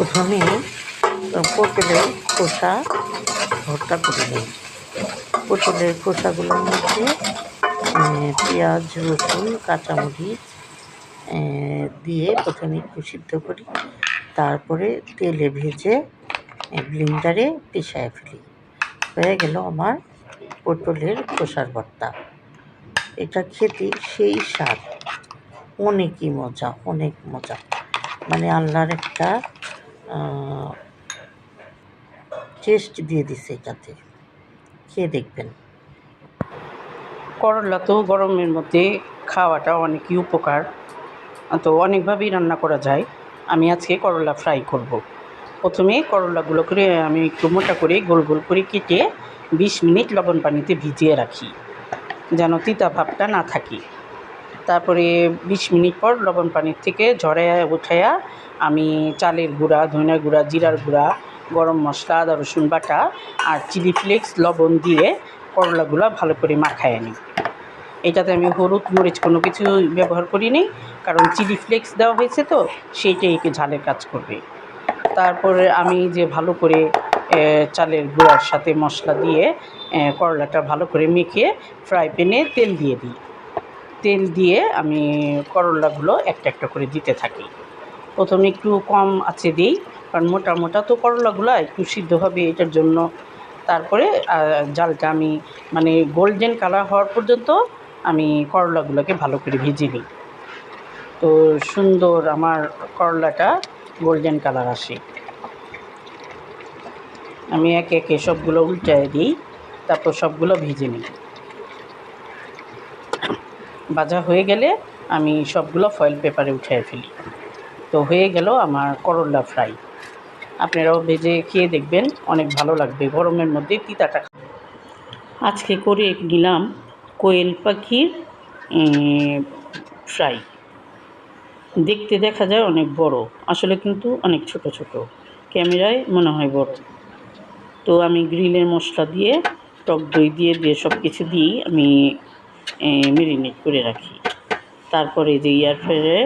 প্রথমে পটলের খোসা ভর্তা করে নিই পটলের খোসাগুলোর মধ্যে পেঁয়াজ, রসুন, কাঁচামরিচ দিয়ে প্রথমে একটু সিদ্ধ করি। তারপরে তেলে ভেজে ব্লিন্ডারে পিষায় ফেলি। হয়ে গেল আমার পটলের খোসার ভর্তা। এটা খেতে সেই স্বাদ। অনেকই মজা, অনেক মজা। মানে আল্লাহর একটা টেস্ট দিয়ে দিছে এটাতে। খেয়ে দেখবেন। করলা তো গরমের মধ্যে খাওয়াটা অনেকই উপকার। তো অনেকভাবেই রান্না করা যায়। আমি আজকে করলা ফ্রাই করব। প্রথমে করলাগুলো করে আমি একটু মোটা করে গোল গোল করে কেটে বিশ মিনিট লবণ পানিতে ভিজিয়ে রাখি। যেন তিতা ভাবটা না থাকে। তারপরে বিশ মিনিট পর লবণ পানির থেকে ঝরাইয়া উঠাইয়া আমি চালের গুঁড়া ধনিয়া গুঁড়া, জিরার গুঁড়া, গরম মশলা, আদা, রসুন বাটা আর চিলি ফ্লেক্স, লবণ দিয়ে করলাগুলো ভালো করে মাখায় নিই। এটাতে আমি হলুদ, মরিচ কোনো কিছু ব্যবহার করিনি কারণ চিলি ফ্লেক্স দেওয়া হয়েছে তো, সেইটাই একটু ঝালের কাজ করবে। তারপরে আমি যে ভালো করে চালের গুঁড়ার সাথে মশলা দিয়ে করলাটা ভালো করে মেখে ফ্রাই প্যানে তেল দিয়ে দিই। তেল দিয়ে আমি করলাগুলো একটা একটা করে দিতে থাকি। প্রথমে একটু কম আছে দিই, কারণ মোটা মোটা তো করলাগুলো একটু সিদ্ধ হবে এটার জন্য। তারপরে জালটা আমি মানে গোল্ডেন কালার হওয়ার পর্যন্ত আমি করলাগুলোকে ভালো করে ভেজে নিই। তো সুন্দর আমার করলাটা গোল্ডেন কালার আসে। আমি একে একে সবগুলো উল্টায় দিই, তারপর সবগুলো ভেজে নিই। ভাজা হয়ে গেলে আমি সবগুলো ফয়েল পেপারে উঠিয়ে ফেলি। তো হয়ে গেল আমার করলা ফ্রাই আপনারাও ভেজে খেয়ে দেখবেন, অনেক ভালো লাগবে। গরমের মধ্যে তিতাটা আজকে করে নিলাম কোয়েল পাখির ফ্রাই দেখতে দেখা যায় অনেক বড়, আসলে কিন্তু অনেক ছোট ছোট। ক্যামেরায় মনে হয় বড়। তো আমি গ্রিলের মশলা দিয়ে, টক দই দিয়ে দিয়ে সব কিছু দিয়েই আমি মেরিনেট করে রাখি। তারপরে যে এয়ার ফ্রায়ারে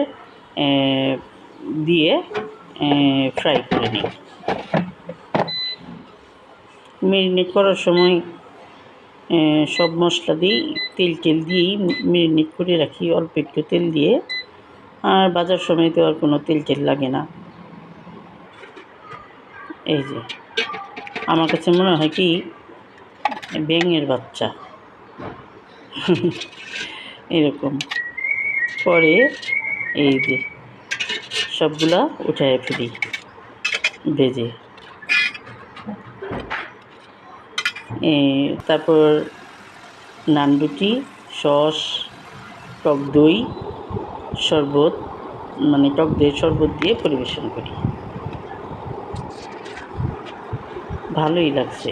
দিয়ে ফ্রাই করে নিই। মেরিনেট করার সময় সব মশলা দিই, তেল টেল দিয়েই মেরিনেট করে রাখি, অল্প একটু তেল দিয়ে। আর বাজার সময় তো আর কোনো তেল টেল লাগে না। এই যে, আমার কাছে মনে হয় কি, ব্যাঙের বাচ্চা। এরকম। পরে এই যে সবগুলা উঠায় ফেলি ভেজে। তারপর নান রুটি সস, টক দই, শরবত মানে টক দইয়ের শরবত দিয়ে পরিবেশন করি। ভালোই লাগছে।